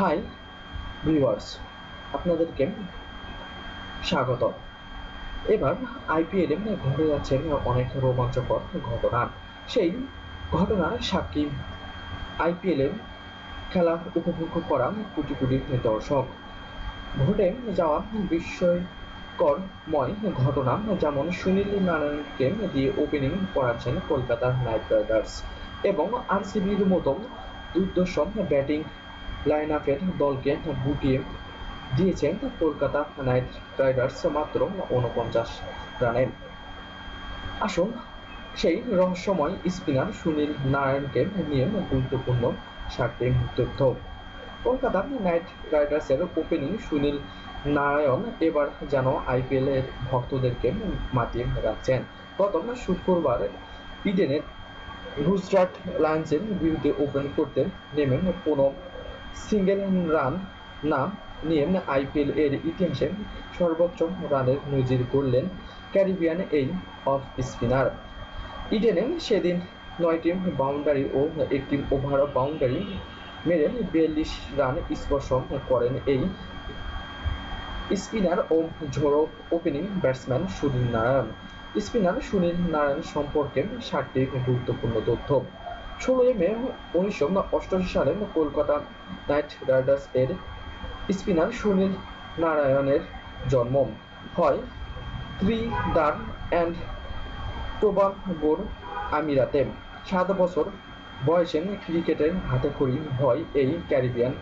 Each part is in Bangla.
হাই ভিউয়ার্স আপনাদেরকে স্বাগত এবার আইপিএলে ঘটে যাচ্ছে অনেক রোমাঞ্চকর ঘটনা। সেই ঘটনার সাক্ষী আইপিএলে খেলা উপভোগ করা কোটি কোটি দর্শক ঘটে যাওয়া বিস্ময়করময় ঘটনা যেমন সুনীল নারায়ণকে দিয়ে ওপেনিং করাচ্ছেন কলকাতা নাইট রাইডার্স এবং আরসিবির মতো দুর্দর্শ ব্যাটিং লাইন আপের দলকে গুটিয়ে দিয়েছেন কলকাতা নাইট রাইডার্স মাত্র উনপঞ্চাশ রানে আসুন, সেই রহস্যময় স্পিনার সুনীল নারায়ণকে নিয়ে গুরুত্বপূর্ণ সাতটি তথ্য। কলকাতা নাইট রাইডার্সের ওপেনিং সুনীল নারায়ণ এবার যেন আইপিএল এর ভক্তদেরকে মাতিয়ে রাখছেন। গত শুক্রবার ইডেনের গুজরাট লায়ন্সের বিরুদ্ধে ওপেন করতে নেমে কোনো সিঙ্গেল রান না নিয়ে আইপিএল এর ইতিহাসে সর্বোচ্চ রানের নজির গড়লেন ক্যারিবিয়ান এই অফ স্পিনার। ইডেনে সেদিন নয়টি বাউন্ডারি ও একটি ওভার বাউন্ডারি মেরে বিয়াল্লিশ রান স্পর্শ করেন এই স্পিনার ও ঝোড়ো opening batsman Sunil Narine. Spinner Sunil Narine সম্পর্কে সাতটি গুরুত্বপূর্ণ তথ্য। ষোলোই মে উনিশশো অষ্টআশি সালে কলকাতা নাইট রাইডার্স এর স্পিনার সুনীল নারায়ণের জন্ম হয় ত্রিদার অ্যান্ড টোবাগোর আমিরাতে। সাত বছর বয়সে ক্রিকেটের হাতেখড়ি হয় এই ক্যারিবিয়ান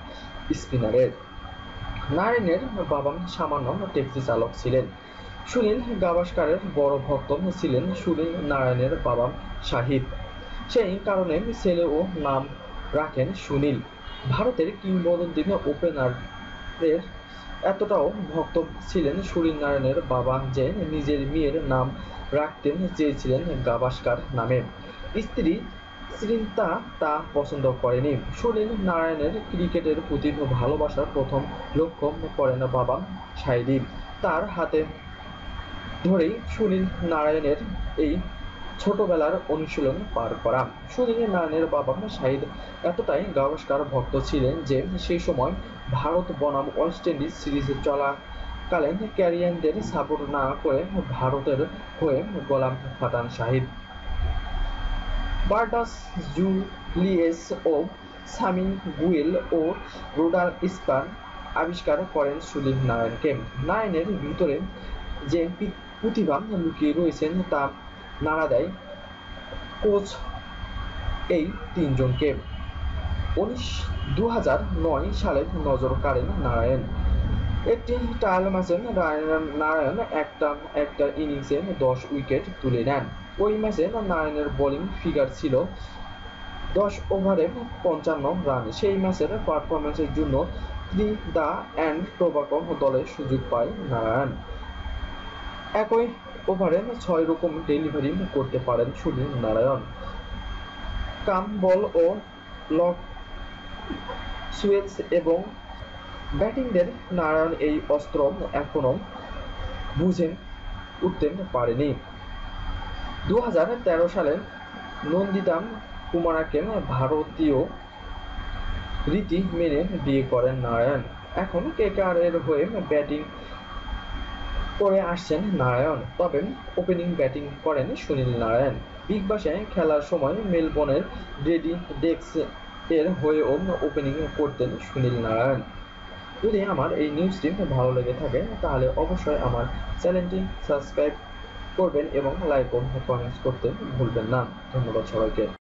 স্পিনারের। নারায়ণের বাবা সামান্য ট্যাক্সি চালক ছিলেন। সুনীল গাভাস্কারের বড় ভক্ত ছিলেন সুনীল নারায়ণের বাবা শাহিদ সেই কারণে ছেলেও নাম রাখেন সুনীল। ভারতের কিংবদন্তি ওপেনারের এতটাও ভক্ত ছিলেন সুনীল নারায়ণের বাবা যে নিজের মেয়ের নাম রাখতেন চেয়েছিলেন গাভাস্কার নামে। স্ত্রী শ্রিন্তা তা পছন্দ করেনি। সুনীল নারায়ণের ক্রিকেটের প্রতি ভালোবাসার প্রথম লক্ষ্য করেন বাবা সাইদি। তার হাতে ধরেই সুনীল নারায়ণের এই ছোটবেলার অনুশীলন পার করা। সুনীল নারায়ণের বাবা শাহিদ এতটাই গাভাস্কার ভক্ত ছিলেন যে সেই সময় ভারত বনাম ওয়েস্ট ইন্ডিজ সিরিজ চলাকালীন ক্যারিয়ানদের সাপোর্ট না করে ভারতের হয়ে গোলাম ফাটান শাহিদ বার্ডাস জুলিয়েস ও সামি গুয়েল ও রোডার ইস্পান আবিষ্কার করেন সুনীল নারায়ণকে নারায়ণের ভিতরে যে প্রতিভা লুকিয়ে রয়েছেন তা নাড়া দেয়। কোচ এই তিনজনকে। উনিশ দু হাজার নয় সালে নজর কাড়েন নারায়ণ। একটি ট্রায়াল ম্যাচে নারায়ণ একটা একটা ইনিংসে দশ উইকেট তুলে নেন। ওই ম্যাচে নারায়ণের বোলিং ফিগার ছিল দশ ওভারে পঞ্চান্ন রান সেই ম্যাচের পারফরমেন্সের জন্য ত্রিদা অ্যান্ড টোবাকো দলে সুযোগ পায় নারায়ণ। একই ওভারে ছয় রকম ডেলিভারি করতে পারেন সুনীল নারায়ণ। কাম বল ও লক সুয়েজ এবং ব্যাটিংদের নারায়ণ এই অস্ত্র এখনও বুঝে উঠতে পারেনি। দু হাজার তেরো সালে নন্দিতাম কুমারাকে ভারতীয় রীতি মেনে বিয়ে করেন নারায়ণ। এখন কেকার এর হয়ে ব্যাটিং করে আসছেন নারায়ণ। তবে ওপেনিং ব্যাটিং করেন সুনীল নারায়ণ। বিগ বাসে খেলার সময় মেলবোর্নের ডেডি ডেক্স এর হয়েও ওপেনিং করতেন সুনীল নারায়ণ। যদি আমার এই নিউজটি ভালো লেগে থাকে, তাহলে অবশ্যই আমার চ্যানেলটি সাবস্ক্রাইব করবেন এবং লাইক ও কমেন্টস করতে ভুলবেন না। ধন্যবাদ সবাইকে।